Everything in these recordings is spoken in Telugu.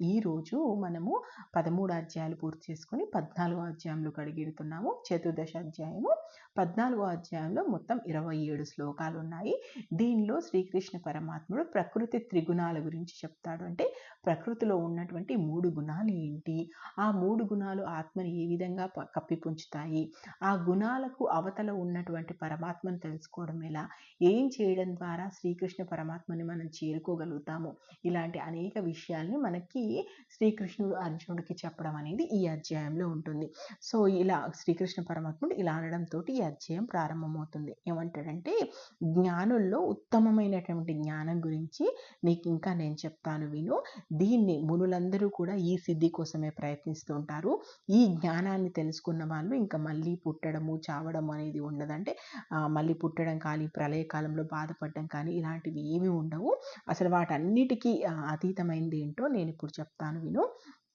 ఈరోజు మనము పదమూడు అధ్యాయాలు పూర్తి చేసుకుని పద్నాలుగో అధ్యాయంలో కడిగిడుతున్నాము చతుర్దశ అధ్యాయము పద్నాలుగో అధ్యాయంలో మొత్తం ఇరవై ఏడు శ్లోకాలు ఉన్నాయి. దీనిలో శ్రీకృష్ణ పరమాత్ముడు ప్రకృతి త్రిగుణాల గురించి చెప్తాడు. అంటే ప్రకృతిలో ఉన్నటువంటి మూడు గుణాలు ఏంటి? ఆ మూడు గుణాలు ఆత్మని ఏ విధంగా కప్పిపుంచుతాయి ఆ గుణాలకు అవతల ఉన్నటువంటి పరమాత్మను తెలుసుకోవడం ఎలా? ఏం చేయడం ద్వారా శ్రీకృష్ణ పరమాత్మని మనం చేరుకోగలుగుతాము? ఇలాంటి అనేక విషయాల్ని మనకి శ్రీకృష్ణుడు అర్జునుడికి చెప్పడం అనేది ఈ అధ్యాయంలో ఉంటుంది. సో ఇలా శ్రీకృష్ణ పరమాత్ముడు ఇలా అనడంతో ఈ అధ్యాయం ప్రారంభమవుతుంది. ఏమంటాడంటే జ్ఞానుల్లో ఉత్తమమైనటువంటి జ్ఞానం గురించి నీకు ఇంకా నేను చెప్తాను విను. దీన్ని మునులందరూ కూడా ఈ సిద్ధి కోసమే ప్రయత్నిస్తూ ఉంటారు ఈ జ్ఞానాన్ని తెలుసుకున్న వాళ్ళు ఇంకా మళ్ళీ పుట్టడము చావడం అనేది ఉండదంటే మళ్ళీ పుట్టడం కానీ ప్రళయకాలంలో బాధపడడం కానీ ఇలాంటివి ఏమీ ఉండవు. అసలు వాటన్నిటికీ అతీతమైనది ఏంటో నేను ఇప్పుడు చెప్తాను విను.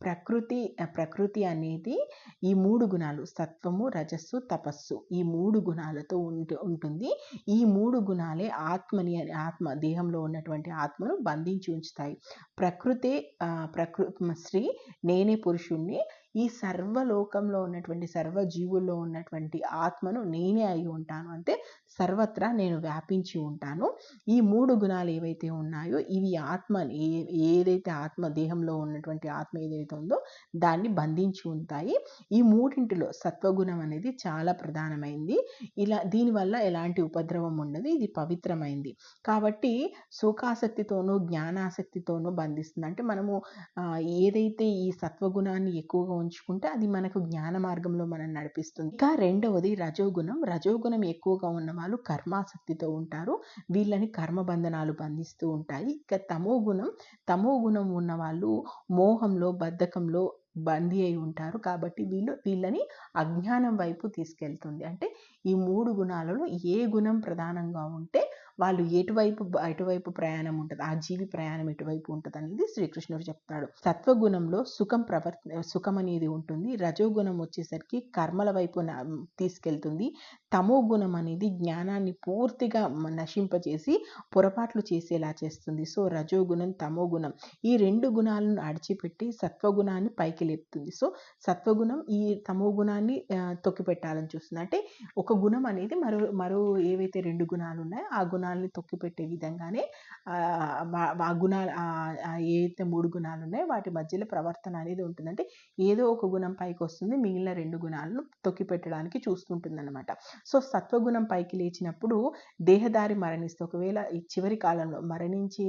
ప్రకృతి ప్రకృతి అనేది ఈ మూడు గుణాలు సత్వము రజస్సు తపస్సు. ఈ మూడు గుణాలతో ఉంటు ఉంటుంది. ఈ మూడు గుణాలే ఆత్మని ఆత్మ దేహంలో ఉన్నటువంటి ఆత్మను బంధించి ఉంచుతాయి. ప్రకృతే ప్రకృ శ్రీ నేనే పురుషుణ్ణి. ఈ సర్వలోకంలో ఉన్నటువంటి సర్వజీవుల్లో ఉన్నటువంటి ఆత్మను నేనే అయి ఉంటాను అంటే సర్వత్రా నేను వ్యాపించి ఉంటాను. ఈ మూడు గుణాలు ఏవైతే ఉన్నాయో ఇవి ఆత్మ ఏదైతే ఆత్మ దేహంలో ఉన్నటువంటి ఆత్మ ఏదైతే ఉందో దాన్ని బంధించి ఉంటాయి. ఈ మూడింటిలో సత్వగుణం అనేది చాలా ప్రధానమైంది. ఇలా దీనివల్ల ఎలాంటి ఉపద్రవం ఉండదు ఇది పవిత్రమైంది. కాబట్టి సుఖాసక్తితోనూ జ్ఞానాసక్తితోనూ బంధిస్తుంది. అంటే మనము ఏదైతే ఈ సత్వగుణాన్ని ఎక్కువగా ఉంచుకుంటే అది మనకు జ్ఞాన మార్గంలో మనం నడిపిస్తుంది. ఇంకా రెండవది రజోగుణం. రజోగుణం ఎక్కువగా ఉన్న వాళ్ళు కర్మాసక్తితో ఉంటారు. వీళ్ళని కర్మబంధనాలు బంధిస్తూ ఉంటాయి. ఇక తమో గుణం తమో గుణం ఉన్న వాళ్ళు మోహంలో బద్ధకంలో బందీ అయి ఉంటారు. కాబట్టి వీళ్ళు వీళ్ళని అజ్ఞానం వైపు తీసుకెళ్తుంది. అంటే ఈ మూడు గుణాలలో ఏ గుణం ప్రధానంగా ఉంటే వాళ్ళు ఎటువైపు ఎటువైపు ప్రయాణం ఉంటుంది ఆ జీవి ప్రయాణం ఎటువైపు ఉంటుంది అనేది శ్రీకృష్ణుడు చెప్తాడు. సత్వగుణంలో సుఖం ప్రవర్త సుఖం అనేది ఉంటుంది. రజోగుణం వచ్చేసరికి కర్మల వైపు తీసుకెళ్తుంది. తమో గుణం అనేది జ్ఞానాన్ని పూర్తిగా నశింపజేసి పొరపాట్లు చేసేలా చేస్తుంది. సో రజోగుణం తమో గుణం ఈ రెండు గుణాలను అడిచిపెట్టి సత్వగుణాన్ని పైకి లేపుతుంది. సో సత్వగుణం ఈ తమో గుణాన్ని తొక్కిపెట్టాలని చూస్తుంది. అంటే ఒక గుణం అనేది మరో మరో ఏవైతే రెండు గుణాలు ఉన్నాయో ఆ గుణాలని తొక్కిపెట్టే విధంగానే ఆ గుణాలు ఏవైతే మూడు గుణాలు ఉన్నాయో వాటి మధ్యలో ప్రవర్తన అనేది ఉంటుందంటే ఏదో ఒక గుణం పైకి వస్తుంది మిగిలిన రెండు గుణాలను తొక్కిపెట్టడానికి చూస్తుంటుంది అనమాట సో సత్వగుణం పైకి లేచినప్పుడు దేహదారి మరణిస్తే ఒకవేళ ఈ చివరి కాలంలో మరణించి